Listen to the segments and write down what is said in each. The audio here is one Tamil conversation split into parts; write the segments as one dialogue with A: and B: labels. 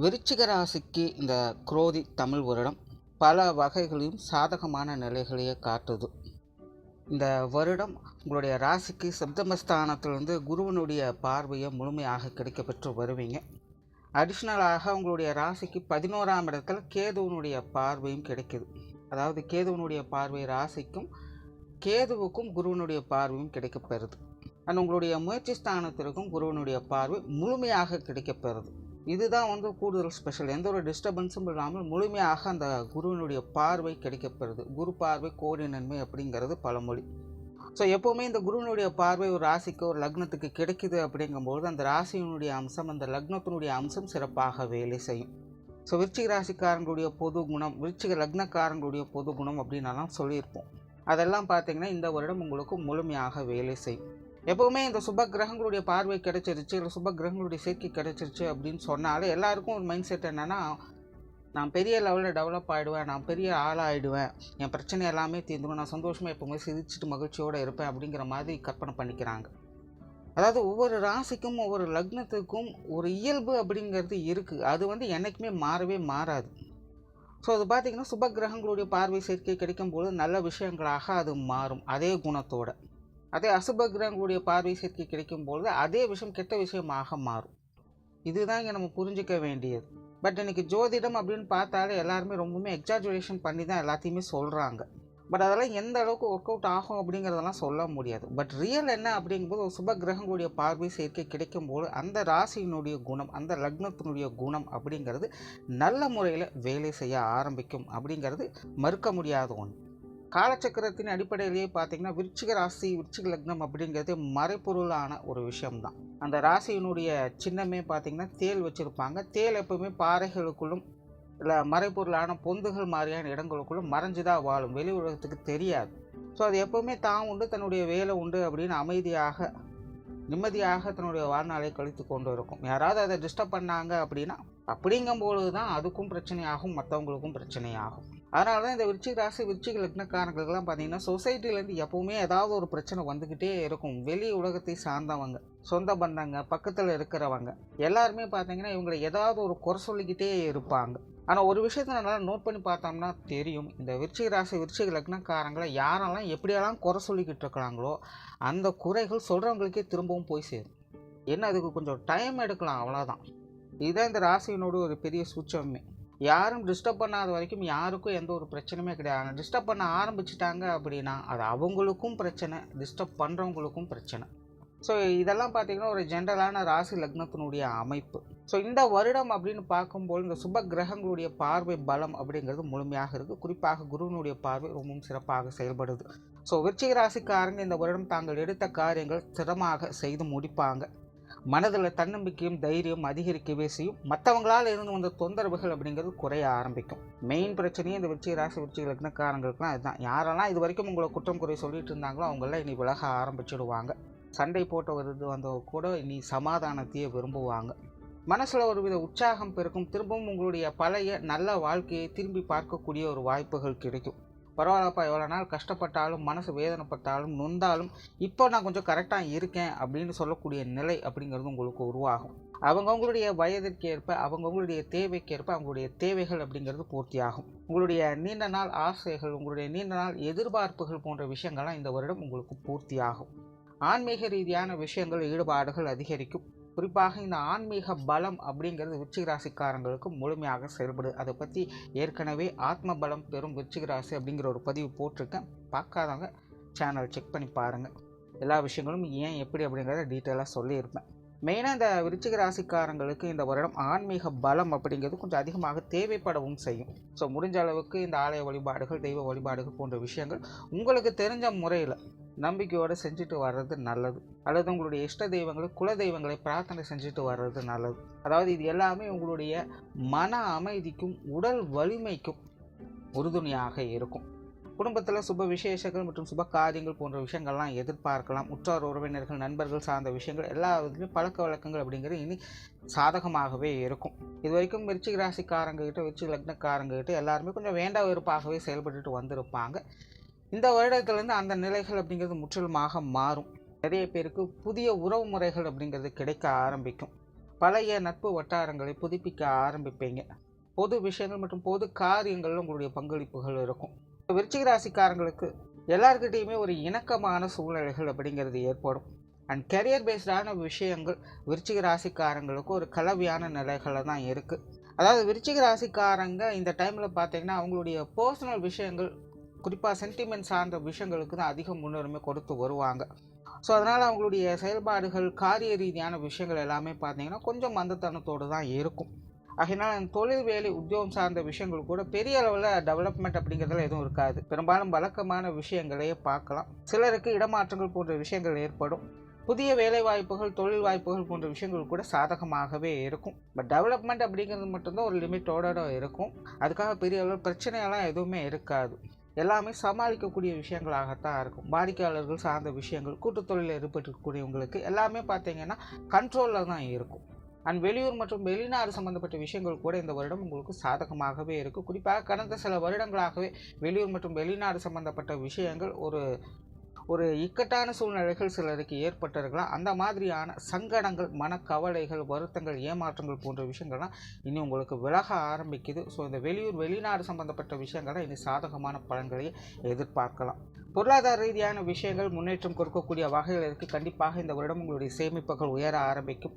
A: விருச்சிக ராசிக்கு இந்த குரோதி தமிழ் வருடம் பல வகைகளையும் சாதகமான நிலைகளையே காட்டுது. இந்த வருடம் உங்களுடைய ராசிக்கு சப்தமஸ்தானத்திலிருந்து குருவனுடைய பார்வையை முழுமையாக கிடைக்கப்பெற்று வருவீங்க. அடிஷ்னலாக உங்களுடைய ராசிக்கு பதினோராம் இடத்துல கேதுவனுடைய பார்வையும் கிடைக்குது. அதாவது கேதுவனுடைய பார்வை ராசிக்கும் கேதுவுக்கும் குருவனுடைய பார்வையும் கிடைக்கப்பெறுது. அண்ட் உங்களுடைய முயற்சி ஸ்தானத்திற்கும் குருவனுடைய பார்வை முழுமையாக கிடைக்கப்பெறுது. இதுதான் வந்து கூடுதல் ஸ்பெஷல் எந்த ஒரு டிஸ்டர்பன்ஸும் இல்லாமல் முழுமையாக அந்த குருவினுடைய பார்வை கிடைக்கப்பெறுது குரு பார்வை கோடி நன்மை அப்படிங்கிறது பழமொழி. ஸோ எப்போவுமே இந்த குருவினுடைய பார்வை ஒரு ராசிக்கு ஒரு லக்னத்துக்கு கிடைக்குது அப்படிங்கும்போது அந்த ராசியினுடைய அம்சம் அந்த லக்னத்தினுடைய அம்சம் சிறப்பாக வேலை செய்யும். ஸோ விருச்சிக ராசிக்காரங்களுடைய பொது குணம் விருச்சிக லக்னக்காரங்களுடைய பொது குணம் அப்படின்னலாம் சொல்லியிருப்போம். அதெல்லாம் பார்த்திங்கன்னா இந்த வருடம் உங்களுக்கு முழுமையாக வேலை செய்யும். எப்போவுமே இந்த சுப கிரகங்களுடைய பார்வை கிடைச்சிருச்சு இல்லை சுப கிரகங்களுடைய சேர்க்கை கிடைச்சிருச்சு அப்படின்னு சொன்னாலே எல்லாருக்கும் ஒரு மைண்ட் செட் என்னென்னா நான் பெரிய லெவலில் டெவலப் ஆகிடுவேன் நான் பெரிய ஆளாகிடுவேன் என் பிரச்சனை எல்லாமே தீர்ந்துடும் நான் சந்தோஷமாக எப்போவுமே சிரிச்சுட்டு மகிழ்ச்சியோடு இருப்பேன் அப்படிங்கிற மாதிரி கற்பனை பண்ணிக்கிறாங்க. அதாவது ஒவ்வொரு ராசிக்கும் ஒவ்வொரு லக்னத்துக்கும் ஒரு இயல்பு அப்படிங்கிறது இருக்குது அது வந்து என்றைக்குமே மாறவே மாறாது. ஸோ அது பார்த்திங்கன்னா சுப கிரகங்களுடைய பார்வை சேர்க்கை கிடைக்கும்போது நல்ல விஷயங்களாக அது மாறும் அதே குணத்தோடு. அதே அசுப கிரகங்களுடைய பார்வை சேர்க்கை கிடைக்கும் பொழுது அதே விஷயம் கெட்ட விஷயமாக மாறும். இதுதான் இங்கே நம்ம புரிஞ்சிக்க வேண்டியது. பட் இன்றைக்கி ஜோதிடம் அப்படின்னு பார்த்தாலே எல்லாருமே ரொம்பவுமே எக்ஸாஜுரேஷன் பண்ணி தான் எல்லாத்தையுமே சொல்கிறாங்க பட் அதெல்லாம் எந்த அளவுக்கு ஒர்க் அவுட் ஆகும் அப்படிங்கிறதெல்லாம் சொல்ல முடியாது. பட் ரியல் என்ன அப்படிங்கும்போது ஒரு சுப கிரகங்களுடைய பார்வை சேர்க்கை கிடைக்கும் போது அந்த ராசியினுடைய குணம் அந்த லக்னத்தினுடைய குணம் அப்படிங்கிறது நல்ல முறையில் வேலை செய்ய ஆரம்பிக்கும் அப்படிங்கிறது மறுக்க முடியாத ஒன்று காலச்சக்கரத்தின் அடிப்படையிலேயே பார்த்தீங்கன்னா விருச்சிக ராசி விருச்சிக லக்னம் அப்படிங்கிறது மறைப்பொருளான ஒரு விஷயம்தான். அந்த ராசியினுடைய சின்னமே பார்த்தீங்கன்னா தேல் வச்சுருப்பாங்க. தேல் எப்பவுமே பாறைகளுக்குள்ளும் இல்லை மறைப்பொருளான பொந்துகள் மாதிரியான இடங்களுக்குள்ளும் மறைஞ்சு தான் வாழும். வெளி உலகத்துக்கு தெரியாது. ஸோ அது எப்போவுமே தான் உண்டு தன்னுடைய வேலை உண்டு அப்படின்னு அமைதியாக நிம்மதியாக தன்னுடைய வாழ்நாளை கழித்து கொண்டு இருக்கும். யாராவது அதை டிஸ்டர்ப் பண்ணாங்க அப்படின்னா அப்படிங்கும்பொழுது தான் அதுக்கும் பிரச்சனையாகும் மற்றவங்களுக்கும் பிரச்சனையாகும். அதனால தான் இந்த விருச்சிக ராசி விருச்சிக லக்னக்காரங்களுக்கெல்லாம் பார்த்தீங்கன்னா சொசைட்டிலேருந்து எப்போவுமே ஏதாவது ஒரு பிரச்சனை வந்துக்கிட்டே இருக்கும். வெளி உலகத்தை சார்ந்தவங்க சொந்த பந்தங்க பக்கத்தில் இருக்கிறவங்க எல்லாருமே பார்த்தீங்கன்னா இவங்களை ஏதாவது ஒரு குறை சொல்லிக்கிட்டே இருப்பாங்க. ஆனால் ஒரு விஷயத்த நல்லா நோட் பண்ணி பார்த்தோம்னா தெரியும். இந்த விருச்சிக ராசி விருச்சிக லக்னக்காரங்களை யாரெல்லாம் எப்படியெல்லாம் குறை சொல்லிக்கிட்டு இருக்கிறாங்களோ அந்த குறைகள் சொல்கிறவங்களுக்கே திரும்பவும் போய் சேரும். என்ன அதுக்கு கொஞ்சம் டைம் எடுக்கலாம் அவ்வளோதான் இதுதான் இந்த ராசியினோட ஒரு பெரிய சூச்சமே யாரும் டிஸ்டர்ப் பண்ணாத வரைக்கும் யாருக்கும் எந்த ஒரு பிரச்சனையுமே கிடையாது. டிஸ்டர்ப் பண்ண ஆரம்பிச்சிட்டாங்க அப்படின்னா அது அவங்களுக்கும் பிரச்சனை டிஸ்டர்ப் பண்ணுறவங்களுக்கும் பிரச்சனை. ஸோ இதெல்லாம் பார்த்தீங்கன்னா ஒரு ஜென்ரலான ராசி லக்னத்தினுடைய அமைப்பு. ஸோ இந்த வருடம் அப்படின்னு பார்க்கும்போது இந்த சுப கிரகங்களுடைய பார்வை பலம் அப்படிங்கிறது முழுமையாக இருக்குது குறிப்பாக குருவினுடைய பார்வை ரொம்பவும் சிறப்பாக செயல்படுது. ஸோ விருச்சிக ராசிக்காரங்க இந்த வருடம் தாங்கள் எடுத்த காரியங்கள் சிரமமாக செய்து முடிப்பாங்க. மனதில் தன்னம்பிக்கையும் தைரியம் அதிகரிக்கவே செய்யும். மற்றவங்களால் இருந்து வந்த தொந்தரவுகள் அப்படிங்கிறது குறைய ஆரம்பிக்கும். மெயின் பிரச்சனையே இந்த விருச்சிக ராசி விருச்சிக காரணங்களுக்குலாம் அதுதான் யாரெல்லாம் இது வரைக்கும் உங்களை குற்றம் குறை சொல்லிட்டு இருந்தாங்களோ அவங்களாம் இனி விலக ஆரம்பிச்சிடுவாங்க. சண்டை போட்டு வருது வந்தவங்க கூட இனி சமாதானத்தையே விரும்புவாங்க. மனசில் ஒரு வித உற்சாகம் பெருக்கும் திரும்பவும் உங்களுடைய பழைய நல்ல வாழ்க்கையை திரும்பி பார்க்கக்கூடிய ஒரு வாய்ப்புகள் கிடைக்கும். பரவாயில்லப்பா எவ்வளோ நாள் கஷ்டப்பட்டாலும் மனசு வேதனைப்பட்டாலும் நொந்தாலும் இப்போ நான் கொஞ்சம் கரெக்டாக இருக்கேன் அப்படின்னு சொல்லக்கூடிய நிலை அப்படிங்கிறது உங்களுக்கு உருவாகும். அவங்கவுங்களுடைய வயதிற்கேற்ப அவங்கவுங்களுடைய தேவைக்கேற்ப அவங்களுடைய தேவைகள் அப்படிங்கிறது பூர்த்தியாகும். உங்களுடைய நீண்ட நாள் ஆசைகள் உங்களுடைய நீண்ட நாள் எதிர்பார்ப்புகள் போன்ற விஷயங்கள்லாம் இந்த வருடம் உங்களுக்கு பூர்த்தியாகும். ஆன்மீக ரீதியான விஷயங்கள் ஈடுபாடுகள் அதிகரிக்கும். குறிப்பாக இந்த ஆன்மீக பலம் அப்படிங்கிறது விருச்சிக ராசிக்காரங்களுக்கு முழுமையாக செயல்படுது. அதை பற்றி ஏற்கனவே ஆத்ம பலம் பெறும் விருச்சிக ராசி அப்படிங்கிற ஒரு பதிவு போட்டிருக்கேன். பார்க்காதவங்க சேனல் செக் பண்ணி பாருங்கள் எல்லா விஷயங்களும் ஏன் எப்படி அப்படிங்கிறத டீட்டெயிலாக சொல்லியிருப்பேன். மெயினாக இந்த விருச்சிக ராசிக்காரங்களுக்கு இந்த வருடம் ஆன்மீக பலம் அப்படிங்கிறது கொஞ்சம் அதிகமாக தேவைப்படவும் செய்யும். ஸோ முடிஞ்ச அளவுக்கு இந்த ஆலய வழிபாடுகள் தெய்வ வழிபாடுகள் போன்ற விஷயங்கள் உங்களுக்கு தெரிஞ்ச முறையில் நம்பிக்கையோடு செஞ்சுட்டு வர்றது நல்லது. அல்லது உங்களுடைய இஷ்ட தெய்வங்களை குல தெய்வங்களை பிரார்த்தனை செஞ்சுட்டு வர்றது நல்லது. அதாவது இது எல்லாமே உங்களுடைய மன அமைதிக்கும் உடல் வலிமைக்கும் உறுதுணையாக இருக்கும். குடும்பத்தில் சுப விசேஷங்கள் மற்றும் சுப காரியங்கள் போன்ற விஷயங்கள்லாம் எதிர்பார்க்கலாம். உற்றார் உறவினர்கள் நண்பர்கள் சார்ந்த விஷயங்கள் எல்லா விதத்துலையும் பழக்க வழக்கங்கள் அப்படிங்கிறது இனி சாதகமாகவே இருக்கும். இது வரைக்கும் விருச்சிக ராசிக்காரங்க கிட்ட விருச்சிக லக்னக்காரங்க எல்லாருமே கொஞ்சம் வேண்டா வெறுப்பாகவே செயல்பட்டுட்டு வந்திருப்பாங்க. இந்த வருடத்துலேருந்து அந்த நிலைகள் அப்படிங்கிறது முற்றிலுமாக மாறும். நிறைய பேருக்கு புதிய உறவு முறைகள் அப்படிங்கிறது கிடைக்க ஆரம்பிக்கும். பழைய நட்பு வட்டாரங்களை புதுப்பிக்க ஆரம்பிப்பீங்க. பொது விஷயங்கள் மற்றும் பொது காரியங்களில் உங்களுடைய பங்களிப்புகள் இருக்கும். விருச்சிக ராசிக்காரங்களுக்கு எல்லாருக்கிட்டேயுமே ஒரு இணக்கமான சூழ்நிலைகள் அப்படிங்கிறது ஏற்படும். அண்ட் கெரியர் பேஸ்டான விஷயங்கள் விருச்சிக ராசிக்காரங்களுக்கு ஒரு கலவையான நிலைகளில் தான் இருக்குது அதாவது விருச்சிக ராசிக்காரங்க இந்த டைமில் பார்த்தீங்கன்னா அவங்களுடைய பர்சனல் விஷயங்கள் குறிப்பாக சென்டிமெண்ட் சார்ந்த விஷயங்களுக்கு தான் அதிக முன்னுரிமை கொடுத்து வருவாங்க. ஸோ அதனால் அவங்களுடைய செயல்பாடுகள் காரிய ரீதியான விஷயங்கள் எல்லாமே பார்த்தீங்கன்னா கொஞ்சம் மந்தத்தனத்தோடு தான் இருக்கும். அதனால் அந்த தொழில் வேலை உத்தியோகம் சார்ந்த விஷயங்கள் கூட பெரிய அளவில் டெவலப்மெண்ட் அப்படிங்கிறதுல எதுவும் இருக்காது. பெரும்பாலும் வழக்கமான விஷயங்களையே பார்க்கலாம். சிலருக்கு இடமாற்றங்கள் போன்ற விஷயங்கள் ஏற்படும். புதிய வேலை வாய்ப்புகள் தொழில் வாய்ப்புகள் போன்ற விஷயங்கள் கூட சாதகமாகவே இருக்கும். பட் டெவலப்மெண்ட் அப்படிங்கிறது மட்டும்தான் ஒரு லிமிட்டோட இருக்கும். அதுக்காக பெரிய அளவில் பிரச்சனையெல்லாம் எதுவுமே இருக்காது. எல்லாமே சமாளிக்கக்கூடிய விஷயங்களாகத்தான் இருக்கும். வாடிக்கையாளர்கள் சார்ந்த விஷயங்கள் கூட்டுத்தொழிலில் ஈடுபட்டிருக்கக்கூடியவங்களுக்கு எல்லாமே பார்த்தீங்கன்னா கண்ட்ரோலில் தான் இருக்கும். அண்ட் வெளியூர் மற்றும் வெளிநாடு சம்பந்தப்பட்ட விஷயங்கள் கூட இந்த வருடம் உங்களுக்கு சாதகமாகவே இருக்கும். குறிப்பாக கடந்த சில வருடங்களாகவே வெளியூர் மற்றும் வெளிநாடு சம்பந்தப்பட்ட விஷயங்கள் ஒரு ஒரு இக்கட்டான சூழ்நிலைகள் சிலருக்கு ஏற்பட்டிருக்கலாம். அந்த மாதிரியான சங்கடங்கள் மனக்கவலைகள் வருத்தங்கள் ஏமாற்றங்கள் போன்ற விஷயங்கள்லாம் இனி உங்களுக்கு விலக ஆரம்பிக்குது. ஸோ இந்த வெளியூர் வெளிநாடு சம்பந்தப்பட்ட விஷயங்கள்லாம் இனி சாதகமான பலன்களை எதிர்பார்க்கலாம். பொருளாதார ரீதியான விஷயங்கள் முன்னேற்றம் கொடுக்கக்கூடிய வகையில் இருக்குது கண்டிப்பாக இந்த வருடம் உங்களுடைய சேமிப்புகள் உயர ஆரம்பிக்கும்.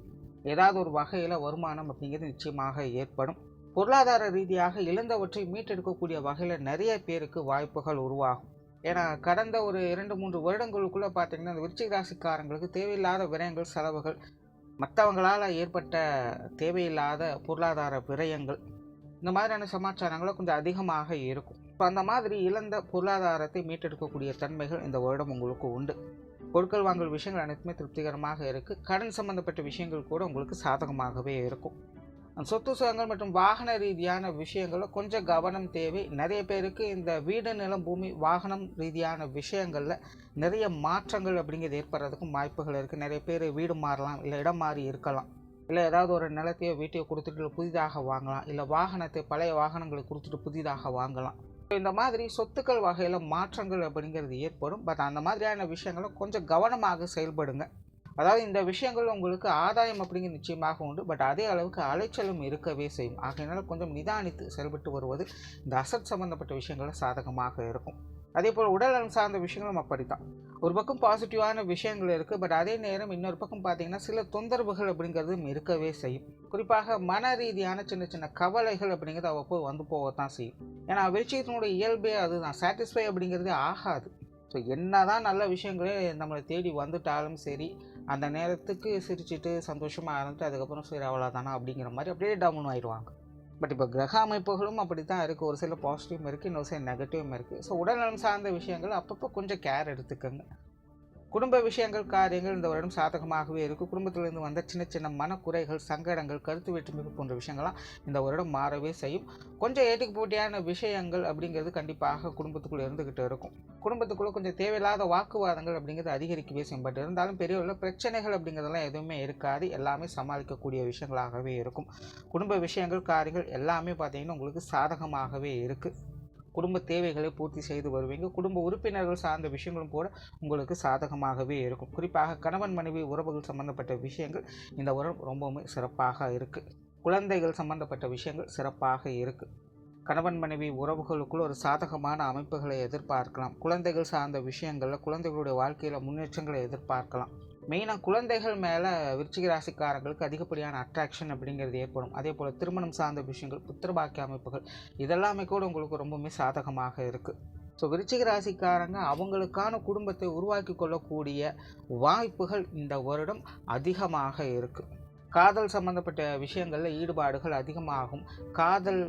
A: ஏதாவது ஒரு வகையில் வருமானம் அப்படிங்கிறது நிச்சயமாக ஏற்படும். பொருளாதார ரீதியாக இழந்தவற்றை மீட்டெடுக்கக்கூடிய வகையில் நிறைய பேருக்கு வாய்ப்புகள் உருவாகும். ஏன்னா கடந்த ஒரு இரண்டு மூன்று வருடங்களுக்குள்ளே பார்த்தீங்கன்னா இந்த விருச்சிக ராசிக்காரங்களுக்கு தேவையில்லாத விரயங்கள் செலவுகள் மற்றவங்களால் ஏற்பட்ட தேவையில்லாத பொருளாதார விரயங்கள் இந்த மாதிரியான சமாச்சாரங்களும் கொஞ்சம் அதிகமாக இருக்கும். இப்போ அந்த மாதிரி இழந்த பொருளாதாரத்தை மீட்டெடுக்கக்கூடிய தன்மைகள் இந்த வருடம் உங்களுக்கு உண்டு. பொருட்கள் வாங்கல் விஷயங்கள் அனைத்துமே திருப்திகரமாக இருக்குது கடன் சம்பந்தப்பட்ட விஷயங்கள் கூட உங்களுக்கு சாதகமாகவே இருக்கும். சொத்து சுகங்கள் மற்றும் வாகன ரீதியான விஷயங்களில் கொஞ்சம் கவனம் தேவை. நிறைய பேருக்கு இந்த வீடு நிலம் பூமி வாகனம் ரீதியான விஷயங்களில் நிறைய மாற்றங்கள் அப்படிங்கிறது ஏற்படுறதுக்கும் வாய்ப்புகள் இருக்குது நிறைய பேர் வீடு மாறலாம் இல்லை இடம் மாறி இருக்கலாம். இல்லை ஏதாவது ஒரு நிலத்தையோ வீட்டையோ கொடுத்துட்டு புதிதாக வாங்கலாம். இல்லை வாகனத்தை பழைய வாகனங்களை கொடுத்துட்டு புதிதாக வாங்கலாம். இந்த மாதிரி சொத்துக்கள் வகையில் மாற்றங்கள் அப்படிங்கிறது ஏற்படும். பட் அந்த மாதிரியான விஷயங்களை கொஞ்சம் கவனமாக செயல்படுங்க. அதாவது இந்த விஷயங்கள் உங்களுக்கு ஆதாயம் அப்படிங்கிற நிச்சயமாக உண்டு. பட் அதே அளவுக்கு அலைச்சலும் இருக்கவே செய்யும். ஆகையினால கொஞ்சம் நிதானித்து செயல்பட்டு வருவது இந்த அசட் சம்பந்தப்பட்ட விஷயங்கள் சாதகமாக இருக்கும். அதே போல் உடல்நலம் சார்ந்த விஷயங்களும் அப்படித்தான். ஒரு பக்கம் பாசிட்டிவான விஷயங்கள் இருக்குது பட் அதே நேரம் இன்னொரு பக்கம் பார்த்தீங்கன்னா சில தொந்தரவுகள் அப்படிங்கிறதும் இருக்கவே செய்யும். குறிப்பாக மன ரீதியான சின்ன சின்ன கவலைகள் அப்படிங்கிறது அவ்வப்போ வந்து போகத்தான் செய்யும். ஏன்னா விருச்சிகத்தினுடைய இயல்பே அதுதான். சாட்டிஸ்ஃபை அப்படிங்கிறதே ஆகாது. ஸோ என்ன தான் நல்ல விஷயங்களே நம்மளை தேடி வந்துட்டாலும் சரி அந்த நேரத்துக்கு சிரிச்சிட்டு சந்தோஷமாக இருந்துட்டு அதுக்கப்புறம் சரி அவ்வளோதானா அப்படிங்கிற மாதிரி அப்படியே டவுன் ஆயிடுவாங்க. பட் இப்போ கிரக அமைப்புகளும் அப்படி தான் இருக்குது ஒரு சில பாசிட்டிவும் இருக்குது இன்னொரு சில நெகட்டிவும் இருக்குது ஸோ உடல்நலம் சார்ந்த விஷயங்கள் அப்பப்போ கொஞ்சம் கேர் எடுத்துக்கோங்க. குடும்ப விஷயங்கள் காரியங்கள் இந்த வருடம் சாதகமாகவே இருக்கும் குடும்பத்திலிருந்து வந்த சின்ன சின்ன மனக்குறைகள் சங்கடங்கள் கருத்து வேற்றுமைகள் போன்ற விஷயங்கள்லாம் இந்த வருடம் மாறவே செய்யும். கொஞ்சம் ஏட்டுக்கு போட்டியான விஷயங்கள் அப்படிங்கிறது கண்டிப்பாக குடும்பத்துக்குள்ளே இருந்துக்கிட்டு இருக்கும். குடும்பத்துக்குள்ளே கொஞ்சம் தேவையில்லாத வாக்குவாதங்கள் அப்படிங்கிறது அதிகரிக்கவே செய்யும். பட் இருந்தாலும் பெரிய உள்ள பிரச்சனைகள் அப்படிங்கிறதெல்லாம் எதுவுமே இருக்காது. எல்லாமே சமாளிக்கக்கூடிய விஷயங்களாகவே இருக்கும். குடும்ப விஷயங்கள் காரியங்கள் எல்லாமே பார்த்திங்கன்னா உங்களுக்கு சாதகமாகவே இருக்குது குடும்ப தேவைகளை பூர்த்தி செய்து வருவீங்க. குடும்ப உறுப்பினர்கள் சார்ந்த விஷயங்களும் கூட உங்களுக்கு சாதகமாகவே இருக்கும். குறிப்பாக கணவன் மனைவி உறவுகள் சம்பந்தப்பட்ட விஷயங்கள் இந்த உரம் ரொம்பவுமே சிறப்பாக இருக்குது குழந்தைகள் சம்பந்தப்பட்ட விஷயங்கள் சிறப்பாக இருக்குது கணவன் மனைவி உறவுகளுக்குள் ஒரு சாதகமான அமைப்புகளை எதிர்பார்க்கலாம். குழந்தைகள் சார்ந்த விஷயங்களில் குழந்தைகளுடைய வாழ்க்கையில் முன்னேற்றங்களை எதிர்பார்க்கலாம். மெயினாக குழந்தைகள் மேலே விருச்சிக ராசிக்காரங்களுக்கு அதிகப்படியான அட்ராக்ஷன் அப்படிங்கிறது ஏற்படும். அதே போல் திருமணம் சார்ந்த விஷயங்கள் புத்திரபாக்கிய அமைப்புகள் இதெல்லாமே கூட உங்களுக்கு ரொம்பவுமே சாதகமாக இருக்குது ஸோ விருச்சிக ராசிக்காரங்க அவங்களுக்கான குடும்பத்தை உருவாக்கி கொள்ளக்கூடிய வாய்ப்புகள் இந்த வருடம் அதிகமாக இருக்குது காதல் சம்மந்தப்பட்ட விஷயங்களில் ஈடுபாடுகள் அதிகமாகும். காதல்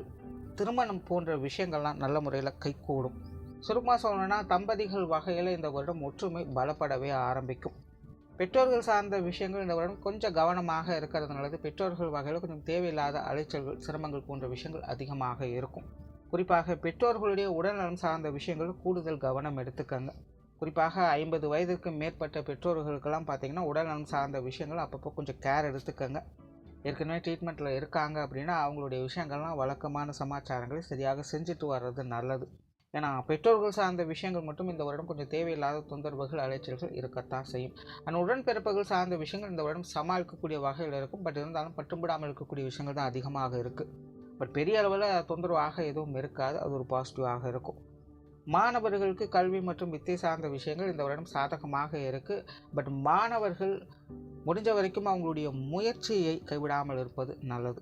A: திருமணம் போன்ற விஷயங்கள்லாம் நல்ல முறையில் கைகூடும் சுருமா சொல்லணும்னா தம்பதிகள் வகையில் இந்த வருடம் ஒற்றுமை பலப்படவே ஆரம்பிக்கும். பெற்றோர்கள் சார்ந்த விஷயங்கள் இந்த வருடம் கொஞ்சம் கவனமாக இருக்கிறது நல்லது. பெற்றோர்கள் வகையில் கொஞ்சம் தேவையில்லாத அலைச்சல்கள் சிரமங்கள் போன்ற விஷயங்கள் அதிகமாக இருக்கும். குறிப்பாக பெற்றோர்களுடைய உடல்நலம் சார்ந்த விஷயங்கள் கூடுதல் கவனம் எடுத்துக்கங்க. குறிப்பாக ஐம்பது வயதுக்கு மேற்பட்ட பெற்றோர்களுக்கெல்லாம் பார்த்திங்கன்னா உடல்நலம் சார்ந்த விஷயங்கள் அப்பப்போ கொஞ்சம் கேர் எடுத்துக்கங்க. ஏற்கனவே ட்ரீட்மெண்ட்டில் இருக்காங்க அப்படின்னா அவங்களுடைய விஷயங்கள்லாம் வழக்கமான சமாச்சாரங்களை சரியாக செஞ்சுட்டு வர்றது நல்லது. ஏன்னா பெற்றோர்கள் சார்ந்த விஷயங்கள் மட்டும் இந்த வருடம் கொஞ்சம் தேவையில்லாத தொந்தரவுகள் அலைச்சல்கள் இருக்கத்தான் செய்யும். ஆனால் உடன்பிறப்புகள் சார்ந்த விஷயங்கள் இந்த வருடம் சமாளிக்கக்கூடிய வகையில் இருக்கும். பட் இருந்தாலும் பட்டும்பிடாமல் இருக்கக்கூடிய விஷயங்கள் தான் அதிகமாக இருக்குது பட் பெரிய அளவில் தொந்தரவாக எதுவும் இருக்காது. அது ஒரு பாசிட்டிவாக இருக்கும். மாணவர்களுக்கு கல்வி மற்றும் வித்தை சார்ந்த விஷயங்கள் இந்த வருடம் சாதகமாக இருக்குது பட் மாணவர்கள் முடிஞ்ச வரைக்கும் அவங்களுடைய முயற்சியை கைவிடாமல் இருப்பது நல்லது.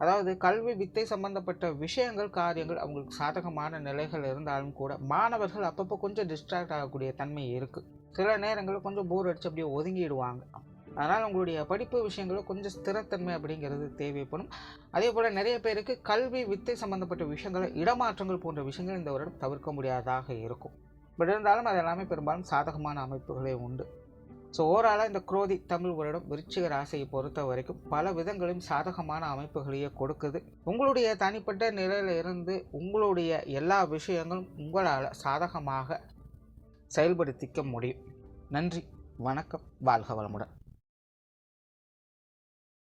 A: அதாவது கல்வி வித்தை சம்பந்தப்பட்ட விஷயங்கள் காரியங்கள் அவங்களுக்கு சாதகமான நிலைகள் இருந்தாலும் கூட மாணவர்கள் அப்பப்போ கொஞ்சம் டிஸ்ட்ராக்ட் ஆகக்கூடிய தன்மை இருக்குது சில நேரங்களில் கொஞ்சம் போர் அடித்து அப்படியே ஒதுங்கிடுவாங்க. அதனால் உங்களுடைய படிப்பு விஷயங்களும் கொஞ்சம் ஸ்திரத்தன்மை அப்படிங்கிறது தேவைப்படும். அதே போல் நிறைய பேருக்கு கல்வி வித்தை சம்மந்தப்பட்ட விஷயங்களை இடமாற்றங்கள் போன்ற விஷயங்கள் இந்த வருடம் தவிர்க்க முடியாதாக இருக்கும். பட் இருந்தாலும் அது எல்லாமே பெரும்பாலும் சாதகமான அமைப்புகளே உண்டு. ஸோ ஓவராலாக இந்த குரோதி தமிழ் வருடம் விருச்சிக ராசியை பொறுத்த வரைக்கும் பல விதங்களையும் சாதகமான அமைப்புகளையே கொடுக்குது. உங்களுடைய தனிப்பட்ட நிலையில் இருந்து உங்களுடைய எல்லா விஷயங்களும் உங்களால் சாதகமாக செயல்படுத்திக்க முடியும். நன்றி வணக்கம் வாழ்க வளமுடன்.